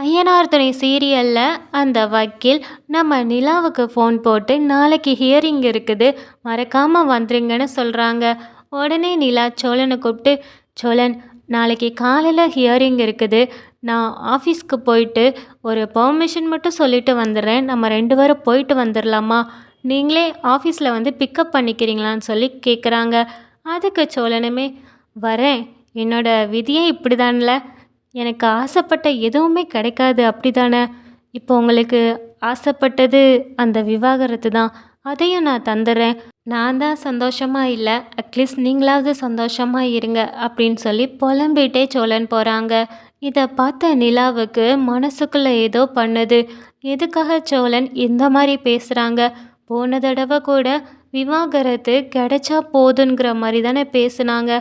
ஐயனார் துணை சீரியலில் அந்த வக்கீல் நம்ம நிலாவுக்கு ஃபோன் போட்டு நாளைக்கு ஹியரிங் இருக்குது மறக்காமல் வந்துருங்கன்னு சொல்கிறாங்க உடனே நிலா சோழனை கூப்பிட்டு சோழன் நாளைக்கு காலையில் ஹியரிங் இருக்குது. நான் ஆஃபீஸ்க்கு போயிட்டு ஒரு பெர்மிஷன் மட்டும் சொல்லிட்டு வந்துடுறேன். நம்ம ரெண்டு பேரும் போயிட்டு வந்துடலாமா? நீங்களே ஆஃபீஸில் வந்து பிக்கப் பண்ணிக்கிறீங்களான்னு சொல்லி கேட்குறாங்க அதுக்கு சோழனுமே வரேன். என்னோடய விதியே இப்படி தான்ல எனக்கு ஆசைப்பட்ட எதுவுமே கிடைக்காது அப்படி தானே இப்போ உங்களுக்கு ஆசைப்பட்டது அந்த விவாகரத்து தான். அதையும் நான் தந்துடுறேன் நான் தான் சந்தோஷமாக இல்லை. அட்லீஸ்ட் நீங்களாவது சந்தோஷமாக இருங்க அப்படின்னு சொல்லி புலம்பிட்டே சோழன் போகிறாங்க இதை பார்த்த நிலாவுக்கு மனசுக்குள்ளே ஏதோ பண்ணுது. எதுக்காக சோழன் இந்த மாதிரி பேசுகிறாங்க போன தடவை கூட விவாகரத்து கிடைச்சா போதுங்கிற மாதிரி தானே பேசுனாங்க.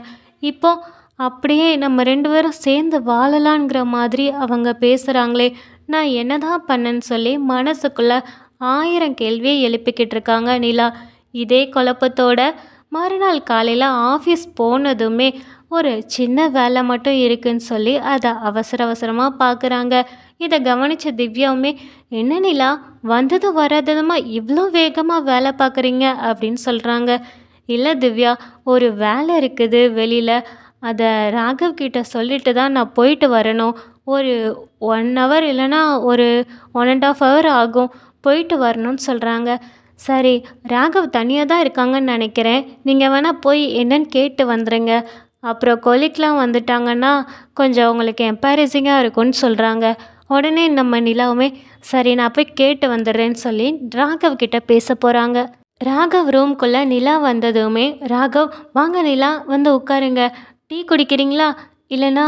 இப்போ அப்படியே நம்ம ரெண்டு பேரும் சேர்ந்து வாழலாங்கிற மாதிரி அவங்க பேசுகிறாங்களே நான் என்னதான் பண்ணேன்னு சொல்லி மனசுக்குள்ளே ஆயிரம் கேள்வியை எழுப்பிக்கிட்டு இருக்காங்க நிலா. இதே குழப்பத்தோட மறுநாள் காலையில் ஆஃபீஸ் போனதுமே ஒரு சின்ன வேலை மட்டும் இருக்குன்னு சொல்லி அதை அவசர அவசரமாக பார்க்குறாங்க இதை கவனித்த திவ்யாவுமே என்ன நிலா வந்ததும் வராததுமா இவ்வளோ வேகமாக வேலை பார்க்குறீங்க அப்படின்னு சொல்கிறாங்க இல்லை திவ்யா ஒரு வேலை இருக்குது வெளியில். அதை ராகவ் கிட்ட சொல்லிட்டு தான் நான் போயிட்டு வரணும். ஒரு ஒன் ஹவர் இல்லைன்னா ஒரு ஒன் அண்ட் ஆஃப் ஹவர் ஆகும். போயிட்டு வரணும்னு சொல்கிறாங்க சரி ராகவ் தனியாக தான் இருக்காங்கன்னு நினைக்கிறேன். நீங்கள் வேணால் போய் என்னன்னு கேட்டு வந்துடுங்க அப்புறம் கொலிக்லாம் வந்துட்டாங்கன்னா கொஞ்சம் உங்களுக்கு எம்பாரசிங்காக இருக்கும்னு சொல்கிறாங்க உடனே நம்ம நிலாவுமே சரி நான் போய் கேட்டு வந்துடுறேன்னு சொல்லி ராகவ் கிட்ட பேச போகிறாங்க ராகவ் ரூம்குள்ளே நிலா வந்ததுமே ராகவ் வாங்க நிலா வந்து உட்காருங்க. டீ குடிக்கிறீங்களா? இல்லைன்னா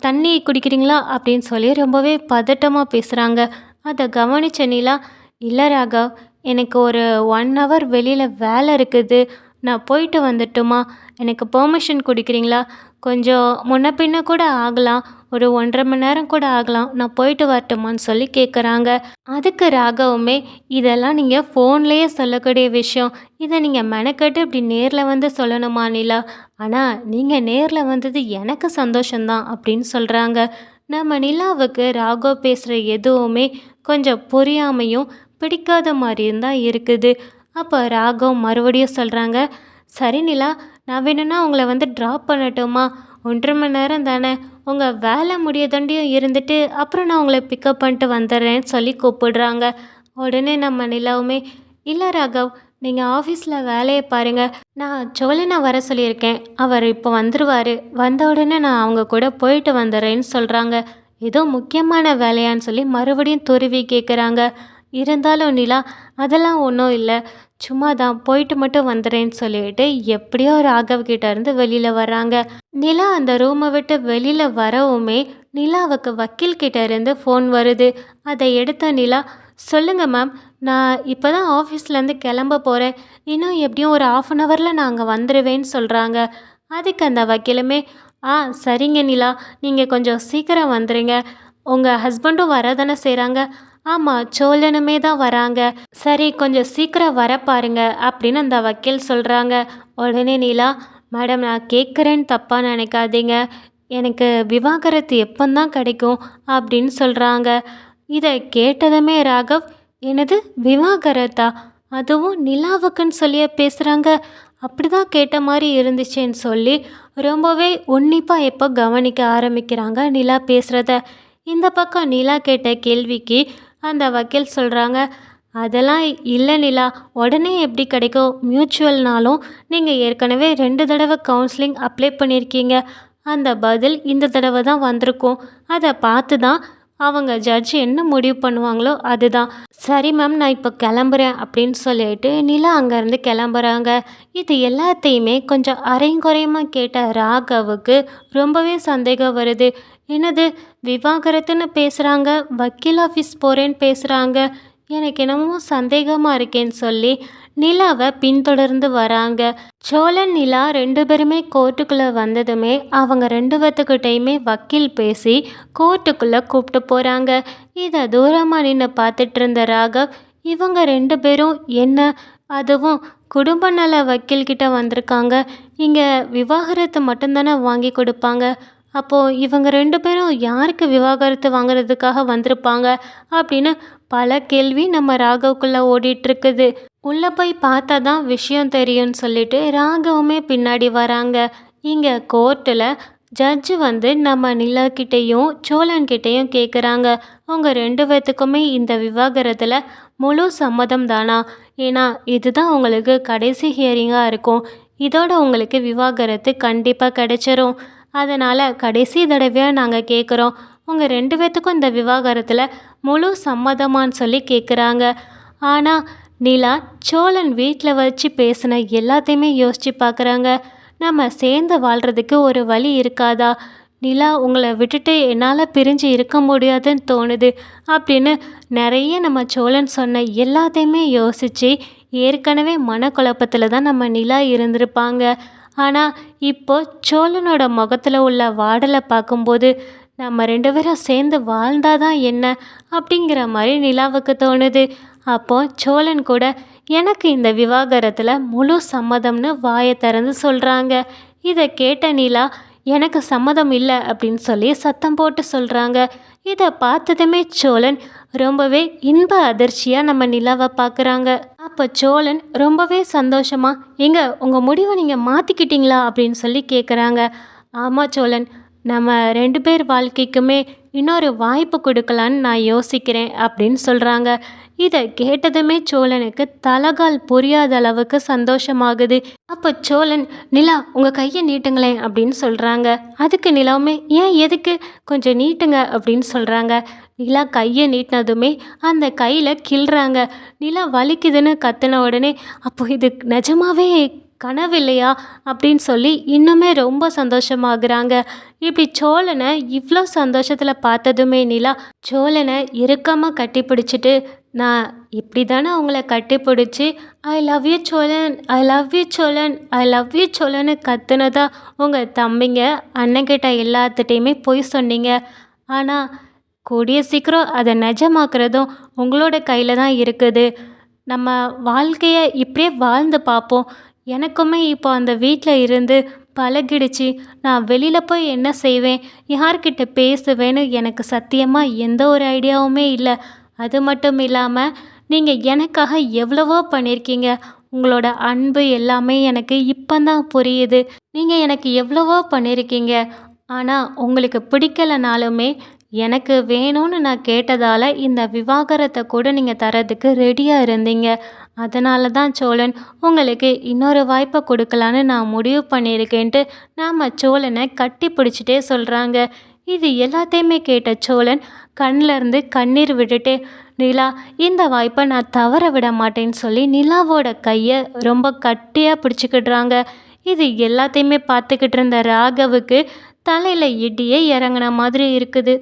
தண்ணி குடிக்கிறீங்களா? அப்படின்னு சொல்லி ரொம்பவே பதட்டமாக பேசுகிறாங்க அதை கவனித்த நிலா இல்லை ராகவ் எனக்கு ஒரு ஒன் ஹவர் வெளியில் வேலை இருக்குது. நான் போயிட்டு வந்துட்டுமா? எனக்கு பெர்மிஷன் கொடுக்குறீங்களா? கொஞ்சம் முன்ன பின்ன கூட ஆகலாம். ஒரு ஒன்றரை மணி நேரம் கூட ஆகலாம். நான் போயிட்டு வரட்டுமான்னு சொல்லி கேட்குறாங்க அதுக்கு ராகவுமே இதெல்லாம் நீங்கள் ஃபோன்லேயே சொல்லக்கூடிய விஷயம். இதை நீங்கள் மெனக்கட்டு இப்படி நேரில் வந்து சொல்லணுமா நிலா? ஆனால் நீங்கள் நேரில் வந்தது எனக்கு சந்தோஷந்தான் அப்படின்னு சொல்கிறாங்க நம்ம நிலாவுக்கு ராகவ் பேசுகிற எதுவுமே கொஞ்சம் புரியாமையும் பிடிக்காத மாதிரியும் தான் இருக்குது. அப்போ ராகவ் மறுபடியும் சொல்கிறாங்க சரி நிலா நான் வேணும்னா உங்களை வந்து ட்ராப் பண்ணட்டுமா ஒன்றரை மணி நேரம் தானே. உங்கள் வேலை முடியதண்டியும் இருந்துட்டு அப்புறம் நான் உங்களை பிக்கப் பண்ணிட்டு வந்துடுறேன்னு சொல்லி கூப்பிடுறாங்க. உடனே நம்ம நிலாவுமே இல்லை ராகவ் நீங்கள் ஆஃபீஸில் வேலையை பாருங்கள் நான் சோழனை வர சொல்லியிருக்கேன். அவர் இப்போ வந்துடுவார் வந்த உடனே நான் அவங்க கூட போயிட்டு வந்துடுறேன்னு சொல்கிறாங்க ஏதோ முக்கியமான வேலையான்னு சொல்லி மறுபடியும் துருவி கேட்குறாங்க இருந்தாலும் நிலா அதெல்லாம் ஒன்றும் இல்லை. சும்மா தான் போயிட்டு மட்டும் வந்துடுறேன்னு சொல்லிட்டு எப்படியோ ராகவ் கிட்ட இருந்து வெளியில் வர்றாங்க. நிலா அந்த ரூமை விட்டு வெளியில் வரவுமே நிலாவுக்கு வக்கீல் கிட்ட இருந்து ஃபோன் வருது. அதை எடுத்த நிலா சொல்லுங்கள் மேம் நான் இப்போ தான் ஆஃபீஸ்லேருந்து கிளம்ப போகிறேன் இன்னும் எப்படியும் ஒரு ஆஃப் அன் ஹவரில் நான் அங்கே வந்துடுவேன்னு சொல்கிறாங்க அதுக்கு அந்த வக்கீலுமே ஆ சரிங்க நிலா. நீங்கள் கொஞ்சம் சீக்கிரம் வந்துடுங்க உங்கள் ஹஸ்பண்டும் வர தானே செய்கிறாங்க ஆமாம் சோழனுமே தான் வராங்க. சரி கொஞ்சம் சீக்கிரம் வர பாருங்க அப்படின்னு அந்த வக்கீல் சொல்கிறாங்க உடனே நீலா மேடம் நான் கேட்குறேன்னு தப்பாக நினைக்காதீங்க. எனக்கு விவாகரத்து எப்போந்தான் கிடைக்கும்? அப்படின்னு சொல்கிறாங்க இதை கேட்டதுமே ராகவ் எனது விவாகரத்தா? அதுவும் நிலாவுக்குன்னு சொல்லியே பேசுகிறாங்க அப்படி தான் கேட்ட மாதிரி இருந்துச்சேன்னு சொல்லி ரொம்பவே உன்னிப்பாக எப்போ கவனிக்க ஆரம்பிக்கிறாங்க? நிலா பேசுகிறத இந்த பக்கம் நிலா கேட்ட கேள்விக்கு அந்த வக்கீல் சொல்கிறாங்க அதெல்லாம் இல்லை நிலா. உடனே எப்படி கிடைக்கும்? மியூச்சுவல்னாலும் நீங்கள் ஏற்கனவே ரெண்டு தடவை கவுன்சிலிங் அப்ளை பண்ணியிருக்கீங்க அந்த பதில் இந்த தடவை தான் வந்திருக்கும். அதை பார்த்து தான் அவங்க ஜட்ஜ் என்ன முடிவு பண்ணுவாங்களோ அதுதான். சரி மேம் நான் இப்போ கிளம்புறேன் அப்படின்னு சொல்லிட்டு நிலா அங்கேருந்து கிளம்புறாங்க. இது எல்லாத்தையுமே கொஞ்சம் அரைங்குறையமாக கேட்ட ராகவுக்கு ரொம்பவே சந்தேகம் வருது. என்னது விவாகரத்துன்னு பேசுகிறாங்க வக்கீல் ஆஃபீஸ் போகிறேன்னு பேசுகிறாங்க எனக்கு என்னமோ சந்தேகமாக இருக்கேன்னு சொல்லி நிலாவை பின்தொடர்ந்து வராங்க. சோழன் நிலா ரெண்டு பேருமே கோர்ட்டுக்குள்ளே வந்ததுமே அவங்க ரெண்டு பேத்துக்கிட்டையுமே வக்கீல் பேசி கோர்ட்டுக்குள்ளே கூப்பிட்டு போகிறாங்க இதை தூரமாக நின்று பார்த்துட்டு இருந்த ராகவ் இவங்க ரெண்டு பேரும் என்ன? அதுவும் குடும்ப நல வக்கீல்கிட்ட வந்திருக்காங்க. இங்கே விவாகரத்து மட்டும்தானே வாங்கி கொடுப்பாங்க. அப்போது இவங்க ரெண்டு பேரும் யாருக்கு விவாகரத்து வாங்குறதுக்காக வந்திருப்பாங்க? அப்படின்னு பல கேள்வி நம்ம ராகவுக்குள்ளே ஓடிட்டுருக்குது. உள்ளே போய் பார்த்தா தான் விஷயம் தெரியும்னு சொல்லிட்டு ராகவுமே பின்னாடி வராங்க. இங்கே கோர்ட்டில் ஜட்ஜு வந்து நம்ம நிலாக்கிட்டேயும் சோழன்கிட்டேயும் கேட்குறாங்க அவங்க ரெண்டு பேர்த்துக்குமே இந்த விவாகரத்தில் முழு சம்மதம் தானா ஏன்னா இதுதான் உங்களுக்கு கடைசி ஹியரிங்காக இருக்கும். இதோட உங்களுக்கு விவாகரத்து கண்டிப்பாக கிடைச்சிரும். அதனால் கடைசி தடவையாக நாங்கள் கேட்குறோம் உங்கள் ரெண்டு பேர்த்துக்கும் இந்த விவாகரத்தில் முழு சம்மதமான்னு சொல்லி கேட்குறாங்க ஆனால் நிலா சோழன் வீட்டில் வச்சு பேசின எல்லாத்தையுமே யோசித்து பார்க்குறாங்க நம்ம சேர்ந்து வாழ்கிறதுக்கு ஒரு வழி இருக்காதா? நிலா உங்களை விட்டுட்டு என்னால் பிரிஞ்சு இருக்க முடியாதுன்னு தோணுது அப்படின்னு நிறைய நம்ம சோழன் சொன்ன எல்லாத்தையுமே யோசித்து ஏற்கனவே மனக்குழப்பத்தில் தான் நம்ம நிலா இருந்திருப்பாங்க. ஆனால் இப்போ சோழனோட முகத்தில் உள்ள வாடலை பார்க்கும்போது நம்ம ரெண்டு பேரும் சேர்ந்து வாழ்ந்தாதான் என்ன அப்படிங்கிற மாதிரி நிலாவுக்கு தோணுது. அப்போ சோழன் கூட எனக்கு இந்த விவாகரத்தில் முழு சம்மதம்னு வாயை திறந்து சொல்கிறாங்க இதை கேட்ட நிலா எனக்கு சம்மதம் இல்லை அப்படின்னு சொல்லி சத்தம் போட்டு சொல்கிறாங்க இதை பார்த்ததுமே சோழன் ரொம்பவே இன்ப அதிர்ச்சியாக நம்ம நிலாவை பார்க்குறாங்க அப்போ சோழன் ரொம்பவே சந்தோஷமாக எங்க உங்கள் முடிவை நீங்கள் மாற்றிக்கிட்டீங்களா அப்படின்னு சொல்லி கேட்குறாங்க ஆமாம் சோழன் நம்ம ரெண்டு பேர் வாழ்க்கைக்குமே இன்னொரு வாய்ப்பு கொடுக்கலான்னு நான் யோசிக்கிறேன் அப்படின்னு சொல்கிறாங்க இதை கேட்டதுமே சோழனுக்கு தலகால் புரியாத அளவுக்கு சந்தோஷமாகுது. அப்போ சோழன் நிலா உங்கள் கையை நீட்டுங்களேன் அப்படின்னு சொல்கிறாங்க அதுக்கு நிலாவுமே ஏன் எதுக்கு? கொஞ்சம் நீட்டுங்க அப்படின்னு சொல்கிறாங்க நிலா கையை நீட்டினதுமே அந்த கையில் கிள்றாங்க. நிலா வலிக்குதுன்னு கத்துன உடனே அப்போ இது நிஜமாவே கனவில்லையா? அப்படின்னு சொல்லி இன்னுமே ரொம்ப சந்தோஷமாகறாங்க. இப்படி சோழனை இவ்வளோ சந்தோஷத்தில் பார்த்ததுமே நிலா சோழனை இறுக்கமாக கட்டி பிடிச்சிட்டு நான் இப்படி தானே அவங்கள கட்டி பிடிச்சி I love you Cholan I love you Cholan I love you சோழன்னு கத்துனதா உங்கள் தம்பிங்க அண்ணங்கிட்ட எல்லாத்துட்டையுமே பொய் சொன்னீங்க. ஆனால் கூடிய சீக்கிரம் அதை நிஜமாக்குறதும் உங்களோட கையில் தான் இருக்குது. நம்ம வாழ்க்கையை இப்படியே வாழ்ந்து பார்ப்போம். எனக்குமே இப்போ அந்த வீட்டில் இருந்து பழகிடுச்சு. நான் வெளியில் போய் என்ன செய்வேன்? யார்கிட்ட பேசுவேன்னு எனக்கு சத்தியமாக எந்த ஒரு ஐடியாவுமே இல்லை. அது மட்டும் இல்லாமல் நீங்கள் எனக்காக எவ்வளவோ பண்ணியிருக்கீங்க உங்களோட அன்பு எல்லாமே எனக்கு இப்போ தான் புரியுது. நீங்கள் எனக்கு எவ்வளவோ பண்ணியிருக்கீங்க ஆனால் உங்களுக்கு பிடிக்கலனாலுமே எனக்கு வேணும்னு நான் கேட்டதால் இந்த விவாகரத்தை கூட நீங்கள் தரதுக்கு ரெடியாக இருந்தீங்க. அதனால தான் சோழன் உங்களுக்கு இன்னொரு வாய்ப்பை கொடுக்கலான்னு நான் முடிவு பண்ணியிருக்கேன்ட்டு நாம் சோழனை கட்டி பிடிச்சிட்டே சொல்கிறாங்க இது எல்லாத்தையுமே கேட்ட சோழன் கண்ணிலேருந்து கண்ணீர் விட்டுட்டு நிலா இந்த வாய்ப்பை நான் தவற விட மாட்டேன்னு சொல்லி நிலாவோட கையை ரொம்ப கட்டியாக பிடிச்சிக்கிடுறாங்க. இது எல்லாத்தையுமே பார்த்துக்கிட்டு இருந்த ராகவுக்கு தலையில் இடியே இறங்கின மாதிரி இருக்குது.